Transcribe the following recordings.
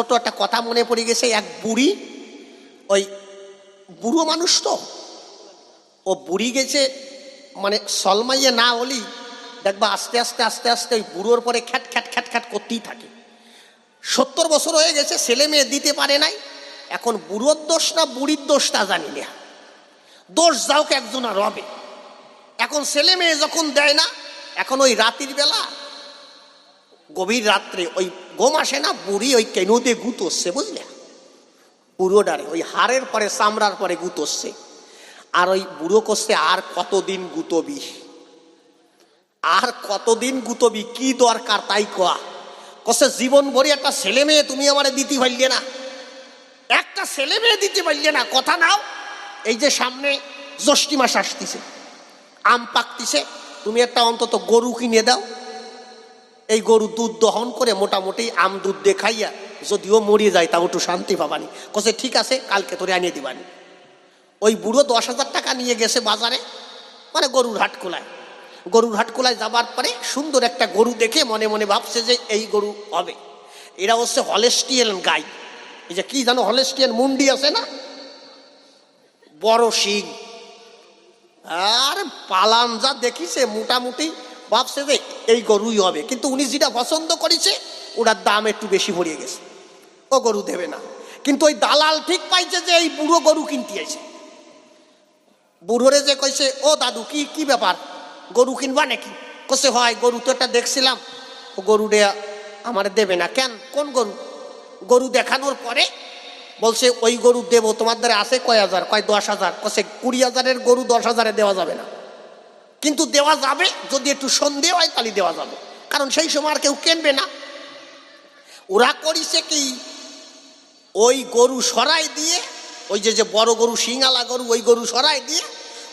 ছোট একটা কথা মনে পড়ে গেছে, এক বুড়ি, ওই বুড়ো মানুষ তো, ও বুড়ি গেছে মানে সলমাইয়ে না হলি দেখবা আস্তে আস্তে আস্তে আস্তে ওই বুড়োর পরে খ্যাট খ্যাট খ্যাট খ্যাট করতেই থাকে। সত্তর বছর হয়ে গেছে, ছেলে মেয়ে দিতে পারে নাই, এখন বুড়োর দোষ না বুড়ির দোষ তা জানি না। দোষ যাও একজন আর রবে এখন ছেলে মেয়ে যখন দেয় না, এখন ওই রাতির বেলা, গভীর রাত্রে ওই ঘুম আসে না বুড়ি ওই কেনুতে গুতোচ্ছে বুঝলে? বুড়োডারে ওই হাড়ের পরে, চামড়ার পরে গুতোচ্ছে। আর ওই বুড়ো করছে আর কতদিন গুতবি? আর কতদিন গুতবি? কি দরকার তাই কোয়া? কসে জীবন ভরি একটা ছেলে মেয়ে তুমি আমারে দিতে পারলে না। একটা ছেলে মেয়ে দিতে পারলে না, কথা নাও। এই যে সামনে জ্যৈষ্ঠী মাস আসতেছে, আম পাকতিছে, তুমি একটা অন্তত গরু কিনে দাও। এই গরু দুধ দহন করে মোটামুটি আম দুধ দেখাইয়া যদিও মরিয়ে যায়, তাও একটু শান্তি পাবানি। কসে ঠিক আছে, কালকে তোরে আনিয়ে দিবানি। ওই বুড়ো দশ হাজার টাকা নিয়ে গেছে বাজারে মানে গরুর হাট খোলায়। গরুর হাট খোলায় যাবার পরে সুন্দর একটা গরু দেখে মনে মনে ভাবছে যে এই গরু হবে। এরা হচ্ছে হলেস্টিয়ান গাই। এই যে কি জানো, হলেস্টিয়ান মুন্ডি আছে না? বড় শিং। আর পালান যা দেখিছে, মোটামুটি ভাবছে যে এই গরুই হবে। কিন্তু উনি যেটা পছন্দ করেছে, ওটার দাম একটু বেশি ভরিয়ে গেছে। ও গরু দেবে না। কিন্তু ওই দালাল ঠিক পাইছে যে এই বুড়ো গরু কিনতে আছে বুড়োরে যে কইছে, ও দাদু, কি কি ব্যাপার? গরু কিনবা নাকি? কসে হয়, গরু তো একটা দেখছিলাম। ও গরুটা আমার দেবে না। কেন? কোন গরু? গরু দেখানোর পরে বলছে, ওই গরু দেবো, তোমার দ্বারা আছে কয় হাজার? কয় দশ হাজার? কসে কুড়ি হাজারের গরু দশ হাজারে দেওয়া যাবে না। কিন্তু দেওয়া যাবে, যদি একটু সন্দেহ হয় তাহলে দেওয়া যাবে। কারণ সেই সময় আর কেউ কেনবে না। ওরা করিছে কি? ওই গরু সরাই দিয়ে, ওই যে যে বড় গরু, শিঙালা গরু, ওই গরু সরাই দিয়ে,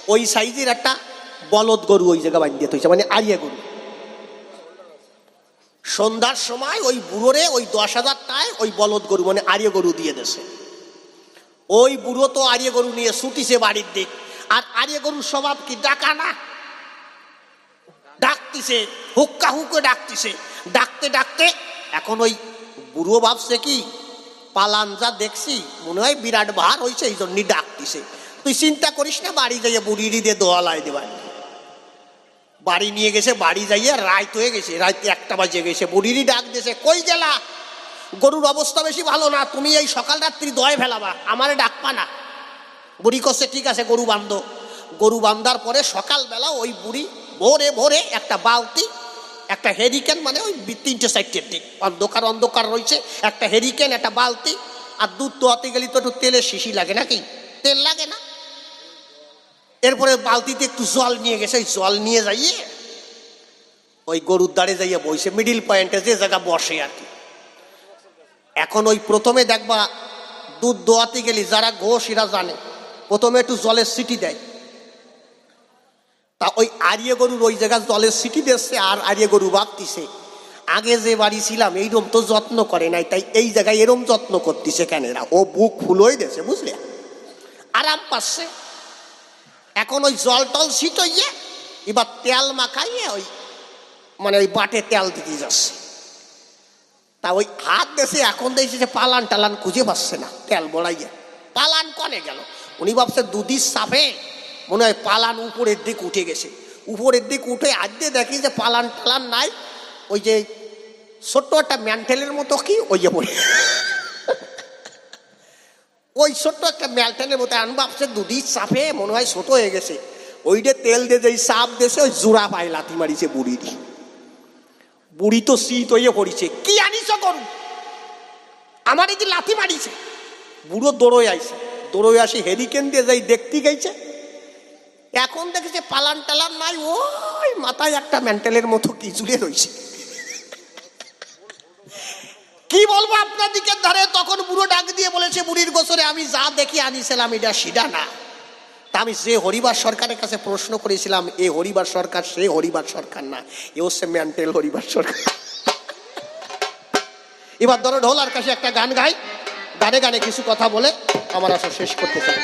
ওই সাইজের একটা বলদ গরু ওই জায়গা বাঁধিয়ে থইছে মানে আরিয়া গরু। সন্ধ্যার সময় ওই বুড়োরে ওই দশ হাজার টায় ওই বলদ গরু মানে আরিয়া গরু দিয়ে দেছে ওই বুড়ো তো আরিয়া গরু নিয়ে ছুটিছে বাড়ির দিক। আর আরিয়া গরুর স্বভাব কি ডাকা না? ডাকতিছে, হুক্কা হুকে ডাকতিছে। ডাকতে ডাকতে এখন ওই বুড়ো ভাবছে কি, পালান যা দেখছি, মনে হয় বিরাট ভার হয়েছে এই জন্যই ডাকতিছে। তুই চিন্তা করিস না, বাড়ি যাইয়ে বুড়ির দিয়ে দোয়ালায় দেবার। বাড়ি নিয়ে গেছে, বাড়ি যাইয়ে রাত হয়ে গেছে, রাত একটা বাজে গেছে, বুড়িরই ডাক দিয়েছে, কই গেলা? গরুর অবস্থা বেশি ভালো না, তুমি এই সকাল রাত্রি দয় ফেলাবা, আমারে ডাকপা না। বুড়ি করছে ঠিক আছে, গরু বান্ধ। গরু বান্ধার পরে সকালবেলা ওই বুড়ি ভোরে ভোরে একটা বালতি, একটা হেরিকেন মানে ওই তিনটে সাইডের দিক অন্ধকার অন্ধকার রয়েছে, একটা হেরিকেন একটা বালতি, আর দুধ দোয়াতে গেলে তো একটু তেলের শিশি লাগে নাকি? তেল লাগে না। এরপরে বালতিতে একটু জল নিয়ে গেছে ওই জল নিয়ে যাইয়ে ওই গরুর দাঁড়ে যাইয়ে বইছে মিডিল পয়েন্টে যে জায়গা বসে আর কি। এখন ওই প্রথমে দেখবা দুধ দোয়াতে গেলি যারা ঘোষ এরা জানে। প্রথমে একটু জলের সিটি দেয়। তা ওই আরিয়ে গরুর ওই জায়গায় জলের সিটি দিচ্ছে আর আরিয়ে গরু ভাবতিছে আগে যে বাড়ি ছিলাম, এইরম তো যত্ন করে নাই, তাই এই জায়গায় এরম যত্ন করতিছে কেন এরা? ও বুক ফুলোই দিয়েছে, বুঝলে? আরাম পাচ্ছে। এখন ওই জল টল ছিটইয়ে এবার তেল মাখাইয়ে ওই মানে ওই বাটে তেল দিতে যাচ্ছে। তা ওই হাত দেশে এখন দেখছে যে পালান টালান খুঁজে পাচ্ছে না, তেল বড়াইয়ে পালান কনে গেল? উনি ভাবছে দুদির সাপে মনে হয় পালান উপরের দিক উঠে গেছে। উপরের দিক উঠে আজকে দেখি যে পালান টালান নাই। ওই যে ছোট্ট একটা ম্যান্টেলের মতো কি? ওই যে পড়ে ওই ছোট্ট একটা ম্যালটেনের মতো আন ভাবছে দুদির সাপে মনে হয় ছোট হয়ে গেছে। ওইটা তেল দিয়ে যেই সাপ দেশে ওই জোড়া পায় লাথি মারিছে বুড়ির বুড়ি তো শীত হয়ে পড়িছে। কি আনিস করু আমার এই যে লাথি মারিছে। বুড়ো দৌড়ই আইছে। দৌড়ই আসি হেরিকেন দিয়ে যাই দেখতে গেছে। এখন দেখেছে পালান টালান নাই, ওই মাথায় একটা মেন্টালের মতো কি জুড়ে রয়েছে। কি বলব আপনার দিকের ধারে, তখন বুড়ো ডাক দিয়ে বলেছে, বুড়ির গোসরে আমি যা দেখি আনিছিলাম, এটা সিডা না। তা আমি যে হরিবার সরকারের কাছে প্রশ্ন করেছিলাম, এ হরিবার সরকার, সে হরিবার সরকার না, এ হচ্ছে মেন্টেল হরিবার সরকার। এবার ধরো ঢোলার কাছে একটা গান গাই, গানে গানে কিছু কথা বলে আমার আসা শেষ করতে চাই।